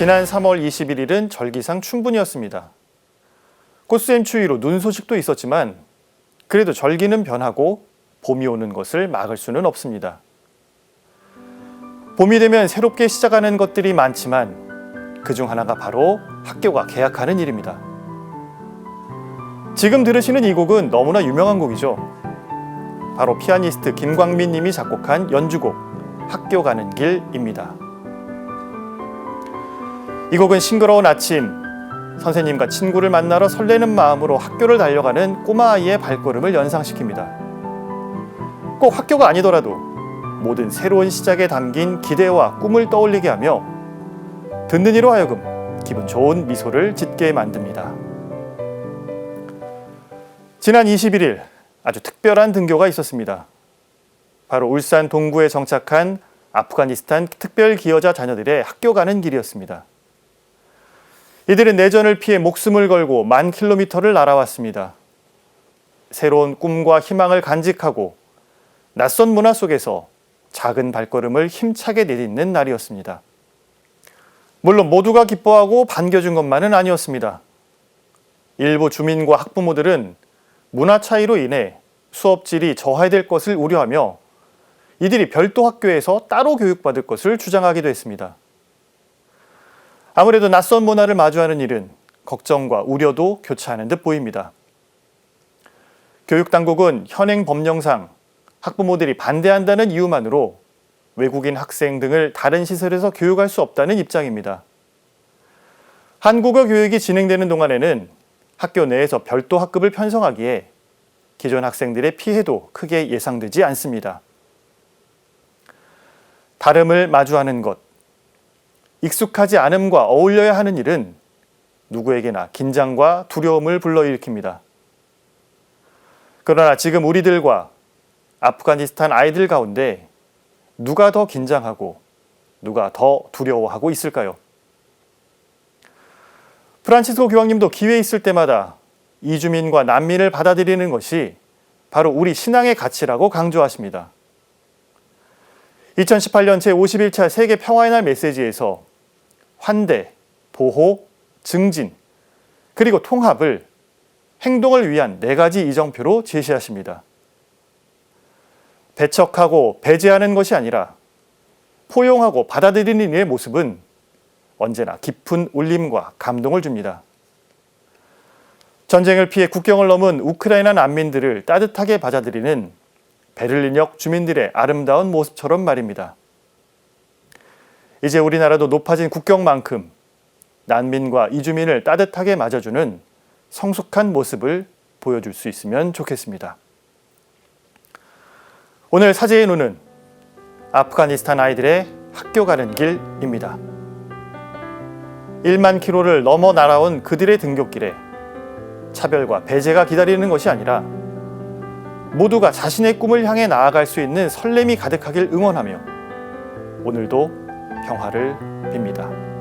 지난 3월 21일은 절기상 춘분이었습니다. 꽃샘 추위로 눈 소식도 있었지만 그래도 절기는 변하고 봄이 오는 것을 막을 수는 없습니다. 봄이 되면 새롭게 시작하는 것들이 많지만 그 중 하나가 바로 학교가 개학하는 일입니다. 지금 들으시는 이 곡은 너무나 유명한 곡이죠. 바로 피아니스트 김광민 님이 작곡한 연주곡 학교 가는 길입니다. 이 곡은 싱그러운 아침 선생님과 친구를 만나러 설레는 마음으로 학교를 달려가는 꼬마 아이의 발걸음을 연상시킵니다. 꼭 학교가 아니더라도 모든 새로운 시작에 담긴 기대와 꿈을 떠올리게 하며 듣는 이로 하여금 기분 좋은 미소를 짓게 만듭니다. 지난 21일 아주 특별한 등교가 있었습니다. 바로 울산 동구에 정착한 아프가니스탄 특별 기여자 자녀들의 학교 가는 길이었습니다. 이들은 내전을 피해 목숨을 걸고 만 킬로미터를 날아왔습니다. 새로운 꿈과 희망을 간직하고 낯선 문화 속에서 작은 발걸음을 힘차게 내딛는 날이었습니다. 물론 모두가 기뻐하고 반겨준 것만은 아니었습니다. 일부 주민과 학부모들은 문화 차이로 인해 수업질이 저하될 것을 우려하며 이들이 별도 학교에서 따로 교육받을 것을 주장하기도 했습니다. 아무래도 낯선 문화를 마주하는 일은 걱정과 우려도 교차하는 듯 보입니다. 교육당국은 현행 법령상 학부모들이 반대한다는 이유만으로 외국인 학생 등을 다른 시설에서 교육할 수 없다는 입장입니다. 한국어 교육이 진행되는 동안에는 학교 내에서 별도 학급을 편성하기에 기존 학생들의 피해도 크게 예상되지 않습니다. 다름을 마주하는 것, 익숙하지 않음과 어울려야 하는 일은 누구에게나 긴장과 두려움을 불러일으킵니다. 그러나 지금 우리들과 아프가니스탄 아이들 가운데 누가 더 긴장하고 누가 더 두려워하고 있을까요? 프란치스코 교황님도 기회 있을 때마다 이주민과 난민을 받아들이는 것이 바로 우리 신앙의 가치라고 강조하십니다. 2018년 제51차 세계 평화의 날 메시지에서 환대, 보호, 증진, 그리고 통합을 행동을 위한 네 가지 이정표로 제시하십니다. 배척하고 배제하는 것이 아니라 포용하고 받아들이는 이의 모습은 언제나 깊은 울림과 감동을 줍니다. 전쟁을 피해 국경을 넘은 우크라이나 난민들을 따뜻하게 받아들이는 베를린역 주민들의 아름다운 모습처럼 말입니다. 이제 우리나라도 높아진 국경만큼 난민과 이주민을 따뜻하게 맞아주는 성숙한 모습을 보여줄 수 있으면 좋겠습니다. 오늘 사제의 눈은 아프가니스탄 아이들의 학교 가는 길입니다. 1만 킬로를 넘어 날아온 그들의 등굣길에 차별과 배제가 기다리는 것이 아니라 모두가 자신의 꿈을 향해 나아갈 수 있는 설렘이 가득하길 응원하며 오늘도 평화를 빕니다.